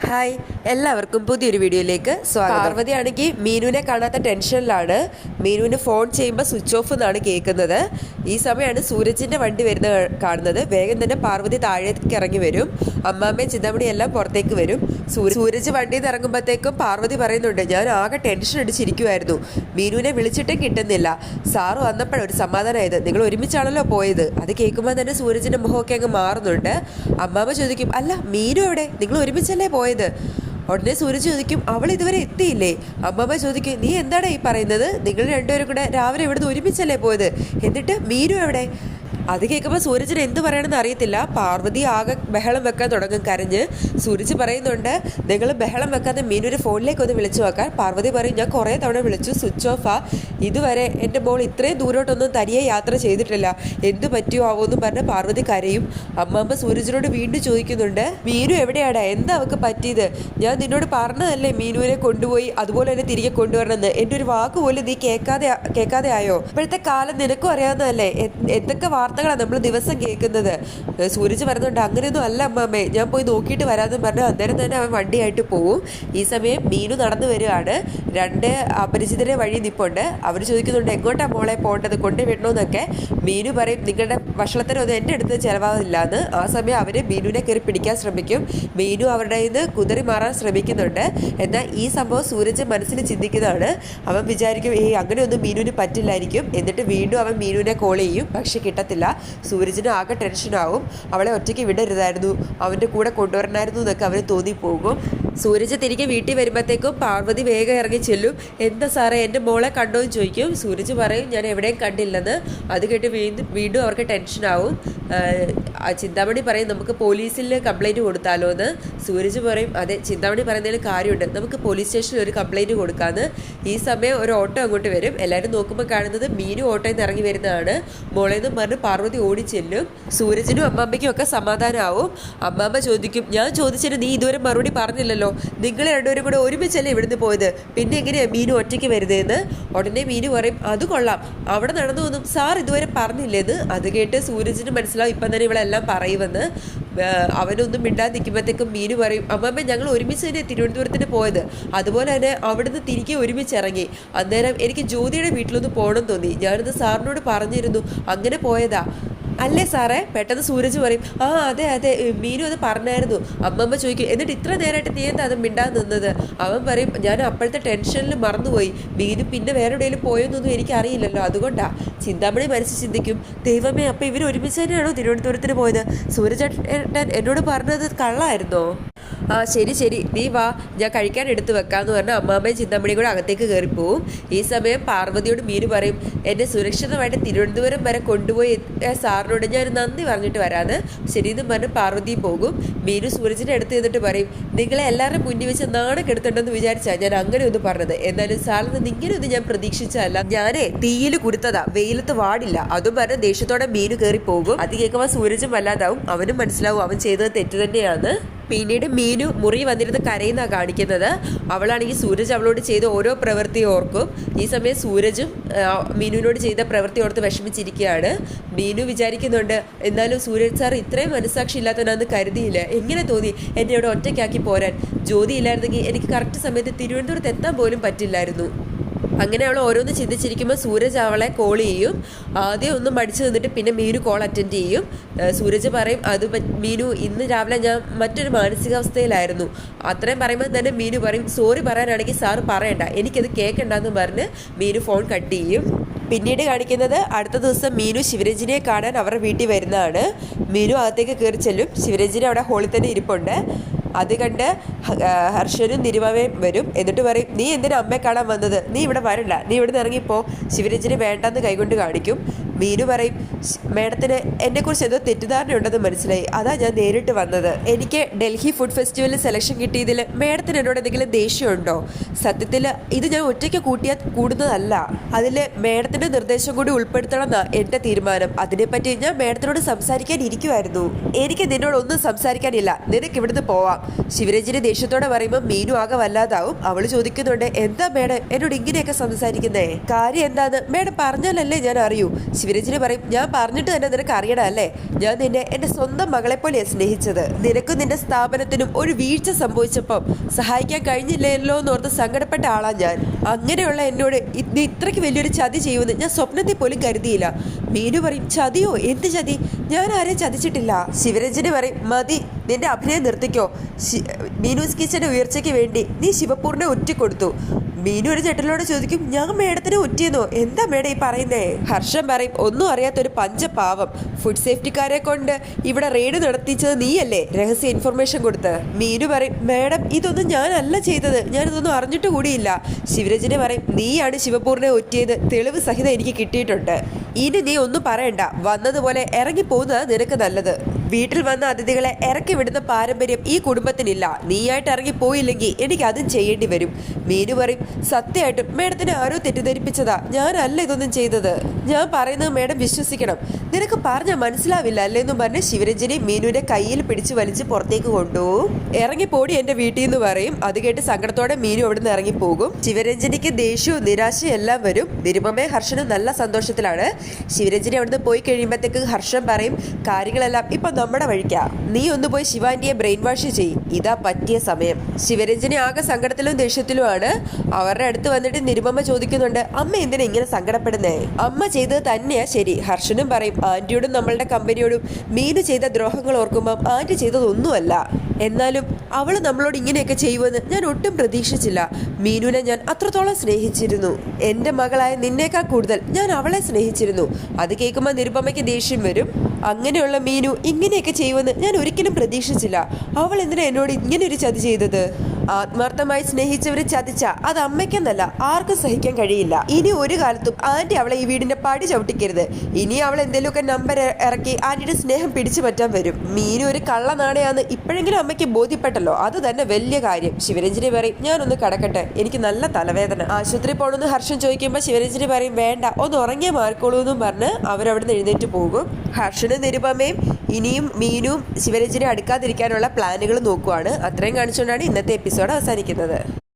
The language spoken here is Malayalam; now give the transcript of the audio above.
嗨 എല്ലാവർക്കും പുതിയൊരു വീഡിയോയിലേക്ക് സ്വാഗതം. പാർവതി ആണെങ്കിൽ മീനുവിനെ കാണാത്ത ടെൻഷനിലാണ്. മീനുവിന് ഫോൺ ചെയ്യുമ്പോൾ സ്വിച്ച് ഓഫ് എന്നാണ് കേൾക്കുന്നത്. ഈ സമയമാണ് സൂരജിന്റെ വണ്ടി വരുന്ന കാണുന്നത്. വേഗം തന്നെ പാർവതി താഴേക്ക് ഇറങ്ങി വരും. അമ്മാമ്മയും ചിന്താമണിയും എല്ലാം പുറത്തേക്ക് വരും. സൂര- സൂരജ് വണ്ടിയിൽ നിന്ന് ഇറങ്ങുമ്പോഴത്തേക്കും പാർവതി പറയുന്നുണ്ട് ഞാൻ ആകെ ടെൻഷൻ അടിച്ചിരിക്കുമായിരുന്നു മീനുവിനെ വിളിച്ചിട്ടും കിട്ടുന്നില്ല. സാറ് വന്നപ്പോഴാണ് ഒരു സമാധാനമായത്. നിങ്ങൾ ഒരുമിച്ചാണല്ലോ പോയത്. അത് കേൾക്കുമ്പോൾ തന്നെ സൂരജിന്റെ മുഖമൊക്കെ അങ്ങ് മാറുന്നുണ്ട്. അമ്മാമ്മ ചോദിക്കും അല്ല മീനു എവിടെ? നിങ്ങൾ ഒരുമിച്ചല്ലേ പോയത്? ഉടനെ സൂരജ് ചോദിക്കും അവൾ ഇതുവരെ എത്തിയില്ലേ? അമ്മമ്മ ചോദിക്കും നീ എന്താണ് ഈ പറയുന്നത്? നിങ്ങൾ രണ്ടുപേരും കൂടെ രാവിലെ ഇവിടുന്ന് ഒരുമിച്ചല്ലേ പോയത്? എന്നിട്ട് മീനു എവിടെ? അത് കേൾക്കുമ്പോൾ സൂരജിന് എന്ത് പറയണമെന്ന് അറിയത്തില്ല. പാർവതി ആകെ ബഹളം വെക്കാൻ തുടങ്ങും. കരഞ്ഞ് സൂരജ് പറയുന്നുണ്ട് നിങ്ങൾ ബഹളം വെക്കാതെ മീനൊരു ഫോണിലേക്ക് ഒന്ന് വിളിച്ചു നോക്കാൻ പാർവതി പറയും ഞാൻ കുറേ തവണ വിളിച്ചു. സ്വിച്ച് ഓഫാ ഇതുവരെ എന്റെ മോൾ ഇത്രയും ദൂരോട്ടൊന്നും തനിയെ യാത്ര ചെയ്തിട്ടില്ല. എന്ത് പറ്റിയോ ആവോ എന്ന് പറഞ്ഞ് പാർവതി കരയും. അമ്മമ്മ സൂരജിനോട് വീണ്ടും ചോദിക്കുന്നുണ്ട് മീനു എവിടെയാടാ? എന്താ അവൾക്ക് പറ്റിയത്? ഞാൻ നിന്നോട് പറഞ്ഞതല്ലേ മീനുവിനെ കൊണ്ടുപോയി അതുപോലെ തന്നെ തിരികെ കൊണ്ടുവരണമെന്ന്? എന്റെ ഒരു വാക്ക് പോലും നീ കേൾക്കാതെ കേൾക്കാതെ ആയോ? ഇപ്പോഴത്തെ കാലം നിനക്കും അറിയാവുന്നതല്ലേ? എന്തൊക്കെ എന്തൊക്കെ വാർത്തകളാണ് നമ്മൾ ദിവസം കേൾക്കുന്നത്. സൂരജ് പറയുന്നുണ്ട് അങ്ങനെയൊന്നും അല്ല അമ്മമ്മേ ഞാൻ പോയി നോക്കിയിട്ട് വരാമെന്ന് പറഞ്ഞു അന്നേരം തന്നെ അവൻ വണ്ടിയായിട്ട് പോവും. ഈ സമയം മീനു നടന്നു വരികയാണ് രണ്ട് അപരിചിതരെ വഴി നിപ്പുണ്ട്. അവർ ചോദിക്കുന്നുണ്ട് എങ്ങോട്ടാണ് മോളെ പോകേണ്ടത്? കൊണ്ടുവിടണമെന്നൊക്കെ മീനു പറയും നിങ്ങളുടെ ഭക്ഷണത്തിനൊന്നും എന്റെ അടുത്ത് ചിലവാകില്ല എന്ന് ആ സമയം അവർ മീനുവിനെ കയറി പിടിക്കാൻ ശ്രമിക്കും. മീനു അവരുടെ ഇത് കുതിറി മാറാൻ ശ്രമിക്കുന്നുണ്ട്. എന്നാൽ ഈ സംഭവം സൂരജ് മനസ്സിൽ ചിന്തിക്കുന്നതാണ്. അവൻ വിചാരിക്കും ഏയ് അങ്ങനെയൊന്നും മീനുവിന് പറ്റില്ലായിരിക്കും. എന്നിട്ട് വീണ്ടും അവൻ മീനുവിനെ കോൾ ചെയ്യും. പക്ഷെ കിട്ടത്തില്ല. സൂരജിന് ആകെ ടെൻഷനാവും അവളെ ഒറ്റയ്ക്ക് വിടരുതായിരുന്നു. അവന്റെ കൂടെ കൊണ്ടുവരണമായിരുന്നു എന്നൊക്കെ അവന് തോന്നിപ്പോകും. സൂരജ് തിരികെ വീട്ടിൽ വരുമ്പോഴത്തേക്കും പാർവതി വേഗം ഇറങ്ങി ചെല്ലും. എന്താ സാറേ എന്റെ മോളെ കണ്ടോ? എന്ന് ചോദിക്കും. സൂരജ് പറയും ഞാൻ എവിടെയും കണ്ടില്ലെന്ന്. അത് കേട്ട് വീണ്ടും വീണ്ടും അവർക്ക് ടെൻഷനാവും ചിന്താമണി പറയും നമുക്ക് പോലീസിൽ കംപ്ലൈന്റ് കൊടുത്താലോ എന്ന്. സൂരജ് പറയും അതെ ചിന്താമണി പറയുന്നതിൽ കാര്യമുണ്ട്. നമുക്ക് പോലീസ് സ്റ്റേഷനിൽ ഒരു കംപ്ലൈന്റ് കൊടുക്കാമെന്ന് ഈ സമയം ഒരു ഓട്ടോ അങ്ങോട്ട് വരും. എല്ലാവരും നോക്കുമ്പോൾ കാണുന്നത് മീനു ഓട്ടോയിൽ നിന്ന് ഇറങ്ങി വരുന്നതാണ്. മോളെ എന്നും പറഞ്ഞ് പാർവതി ഓടി ചെല്ലും സൂരജിനും അമ്മാമ്മയ്ക്കും ഒക്കെ സമാധാനമാവും അമ്മാമ്മ ചോദിക്കും ഞാൻ ചോദിച്ചതിന് നീ ഇതുവരെ മറുപടി പറഞ്ഞില്ലല്ലോ. നിങ്ങൾ രണ്ടുപേരും കൂടെ ഒരുമിച്ചല്ലേ ഇവിടുന്ന് പോയത്? പിന്നെ എങ്ങനെയാണ് മീനു ഒറ്റയ്ക്ക് വരുന്നതെന്ന്? ഉടനെ മീനു പറയും അത് കൊള്ളാം. അവിടെ നടന്നതൊന്നും സാർ ഇതുവരെ പറഞ്ഞില്ലേന്ന്. അത് കേട്ട് സൂരജിന് മനസ്സിലാവും ഇപ്പം തന്നെ ഇവളെല്ലാം പറയുമെന്ന്. അവനൊന്നും മിണ്ടാതെ നിൽക്കുമ്പോഴത്തേക്കും മീനു പറയും അമ്മമ്മ ഞങ്ങൾ ഒരുമിച്ച് തന്നെ തിരുവനന്തപുരത്തിന് പോയത്. അതുപോലെ തന്നെ അവിടുന്ന് തിരികെ ഒരുമിച്ച് ഇറങ്ങി. അന്നേരം എനിക്ക് ജ്യോതിയുടെ വീട്ടിലൊന്ന് പോകണം തോന്നി. ഞാനിന്ന് സാറിനോട് പറഞ്ഞിരുന്നു. അങ്ങനെ പോയതാ. അല്ലേ സാറേ? പെട്ടെന്ന് സൂരജ് പറയും ആ അതെ അതെ മീനു അത് പറഞ്ഞായിരുന്നു. അമ്മമ്മ ചോദിക്കും എന്നിട്ട് ഇത്ര നേരമായിട്ട് നീ എന്താ അത് മിണ്ടാൻ നിന്നത്? അവൻ പറയും ഞാൻ അപ്പോഴത്തെ ടെൻഷനിൽ മറന്നുപോയി. മീനു പിന്നെ വേറെ എവിടെയെങ്കിലും പോയെന്നൊന്നും എനിക്കറിയില്ലല്ലോ അതുകൊണ്ടാ. ചിന്താമണി മനസ്സിൽ ചിന്തിക്കും ദൈവമേ അപ്പം ഇവർ ഒരുമിച്ച് തന്നെയാണോ തിരുവനന്തപുരത്തിന് പോയത്? സൂരജ് ഏട്ടൻ എന്നോട് പറഞ്ഞത് കള്ളായിരുന്നോ? ആ ശരി ശരി. നീ വാ. ഞാൻ കഴിക്കാൻ എടുത്തു വെക്കാമെന്ന് പറഞ്ഞാൽ അമ്മാമ്മയും ചിന്താമണിയും കൂടെ അകത്തേക്ക് കയറിപ്പോവും. ഈ സമയം പാർവതിയോട് മീനു പറയും എന്നെ സുരക്ഷിതമായിട്ട് തിരുവനന്തപുരം വരെ കൊണ്ടുപോയി സാറിനോട് ഞാൻ നന്ദി പറഞ്ഞിട്ട് വരാന്ന്. ശരിയെന്നും പറഞ്ഞ് പാർവതി പോകും. മീനു സൂരജിന്റെ അടുത്ത് നിന്നിട്ട് പറയും നിങ്ങളെ എല്ലാവരും മുന്നിൽ വെച്ച് നാണം കെടുത്തുണ്ടെന്ന് വിചാരിച്ചാൽ ഞാൻ അങ്ങനെ ഒന്ന് പറഞ്ഞത്. എന്നാലും സാറിൽ നിന്ന് ഇങ്ങനെയൊന്നും ഞാൻ പ്രതീക്ഷിച്ചല്ല ഞാനേ തീയിൽ കുരുത്തതാ വെയിലത്ത് വാടില്ല. അതും പറഞ്ഞ് ദേഷ്യത്തോടെ മീനു കയറി പോകും അത് കേൾക്കുമ്പോൾ സൂരജും വല്ലാതാവും. അവനും മനസ്സിലാവും അവൻ ചെയ്തത് തെറ്റ് തന്നെയാണ് പിന്നീട് മീനു മുറി വന്നിരുന്ന് കരയുന്ന കാണിക്കുന്നത്. അവളാണെങ്കിൽ സൂരജ് അവളോട് ചെയ്ത ഓരോ പ്രവൃത്തി ഓർക്കും. ഈ സമയം സൂരജും മീനുവിനോട് ചെയ്ത പ്രവൃത്തി ഓർത്ത് വിഷമിച്ചിരിക്കുകയാണ്. മീനു വിചാരിക്കുന്നുണ്ട് എന്നാലും സൂരജ് സാർ ഇത്രയും മനസ്സാക്ഷി ഇല്ലാത്തവനാന്ന് കരുതിയില്ല. എങ്ങനെ തോന്നി എന്നെ ഇവിടെ ഒറ്റയ്ക്കാക്കി പോരാൻ? ജ്യോതി ഇല്ലായിരുന്നെങ്കിൽ എനിക്ക് കറക്റ്റ് സമയത്ത് തിരുവനന്തപുരത്ത് എത്താൻ പോലും പറ്റില്ലായിരുന്നു. അങ്ങനെ അവൾ ഓരോന്ന് ചിന്തിച്ചിരിക്കുമ്പോൾ സൂരജ് അവളെ കോൾ ചെയ്യും. ആദ്യം ഒന്ന് മടിച്ചു നിന്നിട്ട് പിന്നെ മീനു കോൾ അറ്റൻഡ് ചെയ്യും. സൂരജ് പറയും അത് മീനു ഇന്ന് രാവിലെ ഞാൻ മറ്റൊരു മാനസികാവസ്ഥയിലായിരുന്നു. അത്രയും പറയുമ്പോൾ തന്നെ മീനു പറയും സോറി പറയാനാണെങ്കിൽ സാറ് പറയണ്ട. എനിക്കത് കേൾക്കണ്ടെന്ന് പറഞ്ഞ് മീനു ഫോൺ കട്ട് ചെയ്യും. പിന്നീട് കാണിക്കുന്നത് അടുത്ത ദിവസം മീനു ശിവരഞ്ജിനെ കാണാൻ അവരുടെ വീട്ടിൽ വരുന്നതാണ്. മീനു അകത്തേക്ക് കയറി ചെല്ലും. ശിവരഞ്ജിനി അവിടെ ഹോളിൽ തന്നെ ഇരിപ്പുണ്ട്. അത് കണ്ട് ഹർഷനും നിരുമവയും വരും. എന്നിട്ട് പറയും നീ എന്തിനാ അമ്മയെ കാണാൻ വന്നത്? നീ ഇവിടെ വരണ്ട. നീ ഇവിടെ നിന്ന് ഇറങ്ങിപ്പോ ശിവരഞ്ജന് വേണ്ടെന്ന് കൈകൊണ്ട് കാണിക്കും. മീനു പറയും "ശ്- മേഡത്തിന് എന്നെക്കുറിച്ച് എന്തോ തെറ്റിദ്ധാരണയുണ്ടെന്ന് മനസ്സിലായി. അതാ ഞാൻ നേരിട്ട് വന്നത്. എനിക്ക് ഡൽഹി ഫുഡ് ഫെസ്റ്റിവലിൽ സെലക്ഷൻ കിട്ടിയതിൽ മേഡത്തിന് എന്നോട് എന്തെങ്കിലും ദേഷ്യമുണ്ടോ? സത്യത്തിൽ ഇത് ഞാൻ ഒറ്റയ്ക്ക് കൂട്ടിയാൽ കൂടുന്നതല്ല. അതിൽ മേഡത്തിന്റെ നിർദ്ദേശം കൂടി ഉൾപ്പെടുത്തണം എന്നാ എന്റെ തീരുമാനം. അതിനെപ്പറ്റി ഞാൻ മേഡത്തിനോട് സംസാരിക്കാൻ ഇരിക്കുമായിരുന്നു എനിക്ക് നിന്നോടൊന്നും സംസാരിക്കാനില്ല. നിനക്ക് ഇവിടുന്ന് പോവാം. ശിവരഞ്ജിനി ദേഷ്യത്തോടെ പറയുമ്പോൾ മീനു ആകെ വല്ലാതാവും. അവൾ ചോദിക്കുന്നുണ്ട് എന്താ മേഡം? എന്നോട് ഇങ്ങനെയൊക്കെ സംസാരിക്കുന്നേ? കാര്യം എന്താന്ന്? മേഡം പറഞ്ഞാലല്ലേ ഞാൻ അറിയൂ. ശിവരഞ്ജനി പറയും ഞാൻ പറഞ്ഞിട്ട് തന്നെ നിനക്ക് അറിയണം അല്ലേ ഞാൻ നിന്നെ എന്റെ സ്വന്തം മകളെ പോലെയാണ് സ്നേഹിച്ചത്. നിനക്കും നിന്റെ സ്ഥാപനത്തിനും ഒരു വീഴ്ച സംഭവിച്ചപ്പം സഹായിക്കാൻ കഴിഞ്ഞില്ലല്ലോ എന്നോർത്ത് സങ്കടപ്പെട്ട ആളാ ഞാൻ. അങ്ങനെയുള്ള എന്നോട് ഇന്ന് ഇത്രയ്ക്ക് വലിയൊരു ചതി ചെയ്യുമെന്ന് ഞാൻ സ്വപ്നത്തിൽ പോലും കരുതിയില്ല. മീനു പറയും ചതിയോ? എന്ത് ചതി? ഞാൻ ആരെയും ചതിച്ചിട്ടില്ല. ശിവരഞ്ജന് പറയും മതി നിന്റെ അഭിനയം നിർത്തിക്കോ. മീനൂസ് കിച്ചന്റെ ഉയർച്ചയ്ക്ക് വേണ്ടി നീ ശിവപൂറിനെ ഒറ്റിക്കൊടുത്തു മീനു ഒരു ചേട്ടനോട് ചോദിക്കും ഞാൻ മേഡത്തിനെ ഒറ്റിയെന്നോ എന്താ മേഡം ഈ പറയുന്നേ? ഹർഷം പറയും ഒന്നും അറിയാത്തൊരു പഞ്ചപാവം. ഫുഡ് സേഫ്റ്റിക്കാരെ കൊണ്ട് ഇവിടെ റെയ്ഡ് നടത്തിച്ചത് നീയല്ലേ? രഹസ്യ ഇൻഫർമേഷൻ കൊടുത്ത്. മീനു പറയും മേഡം ഇതൊന്നും ഞാനല്ല ചെയ്തത്. ഞാനിതൊന്നും അറിഞ്ഞിട്ട് കൂടിയില്ല. ശിവരഞ്ജനെ പറയും നീയാണ് ശിവപൂറിനെ ഒറ്റിയത്. തെളിവ് സഹിതം എനിക്ക് കിട്ടിയിട്ടുണ്ട്. ഇനി നീ ഒന്നും പറയണ്ട. വന്നതുപോലെ ഇറങ്ങി പോകുന്നത് നിനക്ക് നല്ലത്. വീട്ടിൽ വന്ന അതിഥികളെ ഇറക്കി വിടുന്ന പാരമ്പര്യം ഈ കുടുംബത്തിനില്ല. നീയായിട്ട് ഇറങ്ങി പോയില്ലെങ്കിൽ എനിക്ക് അതും ചെയ്യേണ്ടി വരും. മീനു പറയും സത്യമായിട്ടും മേഡത്തിനെ ആരോ തെറ്റിദ്ധരിപ്പിച്ചതാ. ഞാനല്ല ഇതൊന്നും ചെയ്തത്. ഞാൻ പറയുന്നത് മേഡം വിശ്വസിക്കണം. നിനക്ക് പറഞ്ഞാൽ മനസ്സിലാവില്ല അല്ലേന്നും പറഞ്ഞ് ശിവരഞ്ജനി മീനുവിന്റെ കയ്യിൽ പിടിച്ചു വലിച്ച് പുറത്തേക്ക് കൊണ്ടുപോകും. ഇറങ്ങിപ്പോടി എന്റെ വീട്ടിൽ നിന്ന് പറയും. അത് കേട്ട് സങ്കടത്തോടെ മീനു അവിടെ അവിടുന്ന് ഇറങ്ങിപ്പോകും ശിവരഞ്ജനിക്ക് ദേഷ്യവും നിരാശയും എല്ലാം വരും. നിരുപമേ ഹർഷനും നല്ല സന്തോഷത്തിലാണ്. ശിവരഞ്ജനി അവിടുന്ന് പോയി കഴിയുമ്പോഴത്തേക്ക് ഹർഷൻ പറയും കാര്യങ്ങളെല്ലാം ഇപ്പൊ നമ്മുടെ വഴിക്കാ. നീ ഒന്ന് പോയി ശിവാന്റിയെ ബ്രെയിൻ വാഷ് ചെയ് ഇതാ പറ്റിയ സമയം. ശിവരഞ്ജനി ആകെ സങ്കടത്തിലും ദേഷ്യത്തിലുമാണ്. അവരുടെ അടുത്ത് വന്നിട്ട് നിരുപമ ചോദിക്കുന്നുണ്ട് അമ്മ എന്തിനാ ഇങ്ങനെ സങ്കടപ്പെടുന്നേ? അമ്മ ചെയ്തത് തന്നെയാ ശരി ഹർഷനും പറയും. ആന്റിയോടും നമ്മളുടെ കമ്പനിയോടും മീനു ചെയ്ത ദ്രോഹങ്ങൾ ഓർക്കുമ്പോൾ ആന്റി ചെയ്തതൊന്നുമല്ല. എന്നാലും അവൾ നമ്മളോട് ഇങ്ങനെയൊക്കെ ചെയ്യുമെന്ന് ഞാൻ ഒട്ടും പ്രതീക്ഷിച്ചില്ല. മീനുവിനെ ഞാൻ അത്രത്തോളം സ്നേഹിച്ചിരുന്നു. എന്റെ മകളായ നിന്നേക്കാൾ കൂടുതൽ ഞാൻ അവളെ സ്നേഹിച്ചിരുന്നു. അത് കേൾക്കുമ്പോൾ നിരുപമയ്ക്ക് ദേഷ്യം വരും. അങ്ങനെയുള്ള മീനു ഇങ്ങനെയൊക്കെ ചെയ്യുമെന്ന് ഞാൻ ഒരിക്കലും പ്രതീക്ഷിച്ചില്ല. അവൾ എന്തിനാ എന്നോട് ഇങ്ങനെ ഒരു ചതി ചെയ്തത്? ആത്മാർത്ഥമായി സ്നേഹിച്ചവരെ ചതിച്ച അത് അമ്മയ്ക്കെന്നല്ല ആർക്കും സഹിക്കാൻ കഴിയില്ല. ഇനി ഒരു കാലത്തും ആന്റി അവളെ ഈ വീടിന്റെ പടി ചവിട്ടിക്കരുത്. ഇനി അവൾ എന്തെങ്കിലുമൊക്കെ നമ്പർ ഇറക്കി ആന്റിയുടെ സ്നേഹം പിടിച്ചു പറ്റാൻ വരും. മീനു ഒരു കള്ള നാണയാന്ന് ഇപ്പോഴെങ്കിലും അമ്മയ്ക്ക് ബോധ്യപ്പെട്ടല്ലോ. അത് തന്നെ വലിയ കാര്യം. ശിവരഞ്ജനി പറയും ഞാനൊന്ന് കടക്കട്ടെ. എനിക്ക് നല്ല തലവേദന. ആശുപത്രി പോകണമെന്ന് ഹർഷൻ ചോദിക്കുമ്പോൾ ശിവരഞ്ജനി പറയും വേണ്ട ഒന്ന് ഉറങ്ങിയ മാർക്കോളൂ എന്നും പറഞ്ഞ് അവരവിടുന്ന് എഴുന്നേറ്റ് പോകും. ഹർഷനും നിരുപമയും ഇനിയും മീനും ശിവരഞ്ജനെ അടുക്കാതിരിക്കാനുള്ള പ്ലാനുകൾ നോക്കുവാണ്. അത്രയും കാണിച്ചുകൊണ്ടാണ് ഇന്നത്തെ എപ്പിസോഡ് അവസാനിക്കുന്നത്.